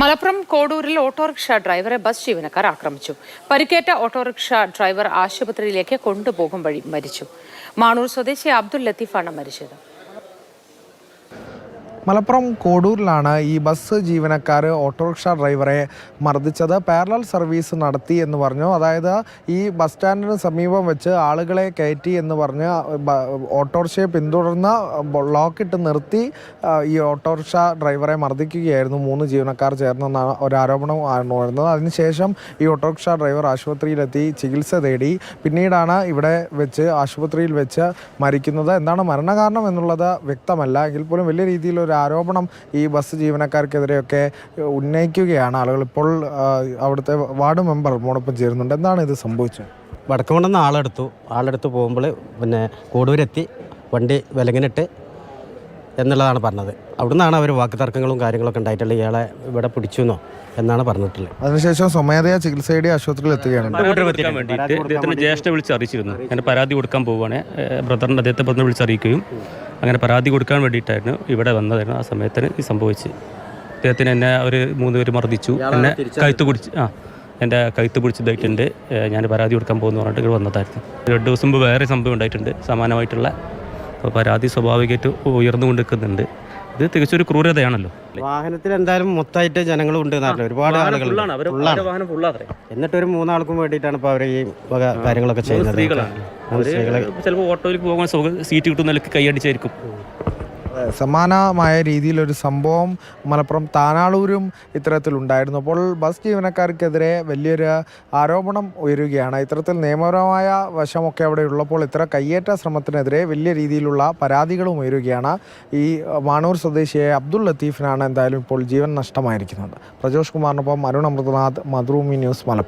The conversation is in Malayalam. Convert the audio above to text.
മലപ്പുറം കോഡൂരിൽ ഓട്ടോറിക്ഷ ഡ്രൈവറെ ബസ് ജീവനക്കാർ ആക്രമിച്ചു. പരിക്കേറ്റ ഓട്ടോറിക്ഷ ഡ്രൈവർ ആശുപത്രിയിലേക്ക് കൊണ്ടുപോകും വഴി മരിച്ചു. മാണൂർ സ്വദേശി അബ്ദുൽ ലത്തീഫാണ് മരിച്ചത്. മലപ്പുറം കോഡൂരിലാണ് ഈ ബസ് ജീവനക്കാർ ഓട്ടോറിക്ഷ ഡ്രൈവറെ മർദ്ദിച്ചത്. പാരലൽ സർവീസ് നടത്തി എന്ന് പറഞ്ഞു. അതായത് ഈ ബസ് സ്റ്റാൻഡിന് സമീപം വെച്ച് ആളുകളെ കയറ്റി എന്ന് പറഞ്ഞ് ഓട്ടോറിക്ഷയെ പിന്തുടർന്ന് ബ്ലോക്കിട്ട് നിർത്തി ഈ ഓട്ടോറിക്ഷ ഡ്രൈവറെ മർദ്ദിക്കുകയായിരുന്നു. മൂന്ന് ജീവനക്കാർ ചേർന്നെന്നാണ് ഒരു ആരോപണം ആണ് വരുന്നത് അതിനുശേഷം ഈ ഓട്ടോറിക്ഷ ഡ്രൈവർ ആശുപത്രിയിലെത്തി ചികിത്സ തേടി. പിന്നീടാണ് ഇവിടെ വെച്ച് ആശുപത്രിയിൽ വെച്ച് മരിക്കുന്നത്. എന്താണ് മരണകാരണം എന്നുള്ളത് വ്യക്തമല്ല. എങ്കിൽ പോലും വലിയ രീതിയിലൊരു ആരോപണം ഈ ബസ് ജീവനക്കാർക്കെതിരെയൊക്കെ ഉന്നയിക്കുകയാണ്. ആളുകൾ ഇപ്പോൾ അവിടുത്തെ വാർഡ് മെമ്പർ മോടൊപ്പം ചേരുന്നുണ്ട്. എന്താണ് ഇത് സംഭവിച്ചത്? വടക്കമുണ്ടെന്ന് ആളെടുത്തു. ആളെടുത്ത് പോകുമ്പോൾ പിന്നെ കോടൂരെത്തി വണ്ടി വിലങ്ങിനിട്ട് എന്നുള്ളതാണ് പറഞ്ഞത്. അവിടുന്നാണ് അവർ വാക്ക് തർക്കങ്ങളും കാര്യങ്ങളൊക്കെ ഉണ്ടായിട്ടുള്ളത് ഇയാളെ ഇവിടെ പിടിച്ചു എന്നോ എന്നാണ് പറഞ്ഞിട്ടുള്ളത്. അതിനുശേഷം സ്വമേധയാ ചികിത്സ തേടി ആശുപത്രിയിൽ എത്തുകയാണ്. പരാതി കൊടുക്കാൻ വേണ്ടിയിട്ട് ജ്യേഷ്ഠ വിളിച്ച് അറിയിച്ചിരുന്നു അങ്ങനെ പരാതി കൊടുക്കാൻ പോവുകയാണ്. ബ്രദറിന്റെ അദ്ദേഹത്തെ ബ്രദറിനെ വിളിച്ച് അറിയിക്കുകയും അങ്ങനെ പരാതി കൊടുക്കാൻ വേണ്ടിയിട്ടായിരുന്നു ഇവിടെ വന്നതായിരുന്നു. ആ സമയത്തിന് ഈ സംഭവിച്ച്. അദ്ദേഹത്തിന് എന്നെ അവർ മൂന്ന് പേര് മർദ്ദിച്ചു. എന്നെ കഴുത്ത് പിടിച്ച് ആ എന്റെ കഴുത്ത് പിടിച്ചതായിട്ടുണ്ട്. ഞാൻ പരാതി കൊടുക്കാൻ പോകുന്നു പറഞ്ഞിട്ട് ഇവിടെ വന്നതായിരുന്നു. രണ്ട് ദിവസം മുമ്പ് വേറെ സംഭവം ഉണ്ടായിട്ടുണ്ട്. സമാനമായിട്ടുള്ള അപ്പോൾ പരാതി സ്വാഭാവികമായിട്ട് ഉയർന്നുകൊണ്ട് നിൽക്കുന്നുണ്ട് ഇത് തികച്ചൊരു ക്രൂരതയാണല്ലോ. വാഹനത്തിൽ എന്തായാലും മൊത്തമായിട്ട് ജനങ്ങളും ഉണ്ട് നാട്ടിൽ ഒരുപാട് ആളുകൾ ഫുള്ളാണ് അവർ ഫുള്ളാണ് വാഹനം ഫുള്ളാത്രേ എന്നിട്ട് ഒരു മൂന്നാൾക്കും വേണ്ടിയിട്ടാണ് ഇപ്പൊ അവർ ഈ വക കാര്യങ്ങളൊക്കെ ചെയ്യുന്നത്. സ്ത്രീകളാണ്. ചിലപ്പോൾ ഓട്ടോയിൽ പോകാൻ സീറ്റ് കിട്ടുന്ന നിലയ്ക്ക് കൈയടിച്ചായിരിക്കും. സമാനമായ രീതിയിലൊരു സംഭവം മലപ്പുറം താനാളൂരും ഇത്തരത്തിലുണ്ടായിരുന്നു. അപ്പോൾ ബസ് ജീവനക്കാർക്കെതിരെ വലിയൊരു ആരോപണം ഉയരുകയാണ്. ഇത്തരത്തിൽ നിയമപരമായ വശമൊക്കെ അവിടെ ഉള്ളപ്പോൾ ഇത്ര കയ്യേറ്റ ശ്രമത്തിനെതിരെ വലിയ രീതിയിലുള്ള പരാതികളും ഉയരുകയാണ്. ഈ മാണൂർ സ്വദേശിയായ അബ്ദുൾ ലത്തീഫിനാണ് എന്തായാലും ഇപ്പോൾ ജീവൻ നഷ്ടമായിരിക്കുന്നത്. പ്രജോഷ് കുമാറിനൊപ്പം അരുൺ അമൃതനാഥ് മധുറൂമി ന്യൂസ് മലപ്പുറം.